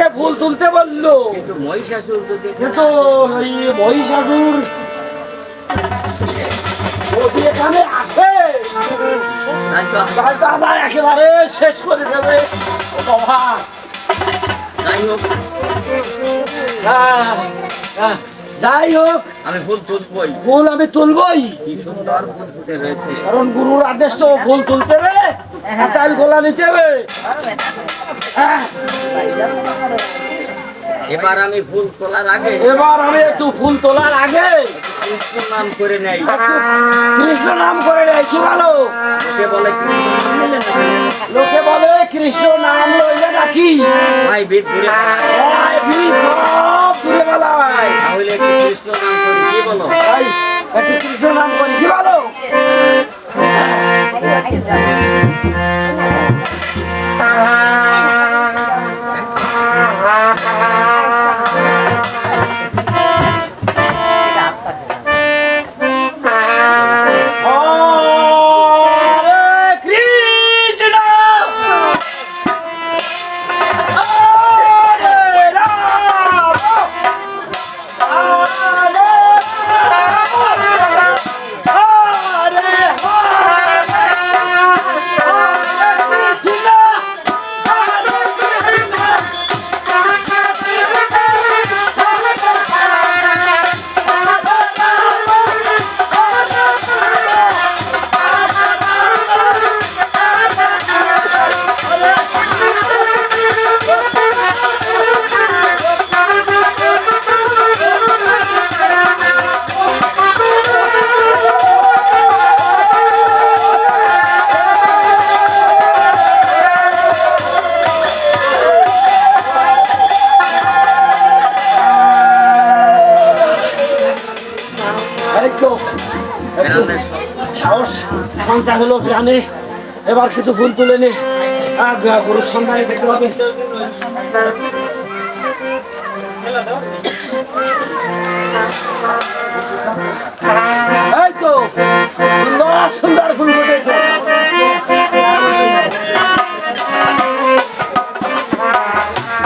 কিন্তু ফুল তুলতে বলল। মহিষাসুর যদি এখানে আসে তাই তো। তাহলে তো আমার একেবারে শেষ করে দেবে। বাবা। যাই হোক। হ্যাঁ, হ্যাঁ, যাই হোক আমি ফুল তুলবই। ফুল আমি তুলবই। কি ফুল ফুটে রয়েছে। কারণ গুরুর আদেশ তো ফুল তুলতে হবে চাল গোলা নিতে হবে। হ্যাঁ, এবার আমি ফুল তোলার আগে এবার আমি একটু ফুল তোলার আগে কৃষ্ণ নাম করে নেই। কৃষ্ণ নাম করে নেয় কি ভালো কে বলে? লোকে বলে কৃষ্ণ নাম লইলে নাকি? ভাই ঘুরে ভাই একটু কৃষ্ণ এই তো এবার কিছু ফুল তুলে নে। গরুর সন্ধানে দেখতে এই তো সুন্দর ফুল ফুটেছে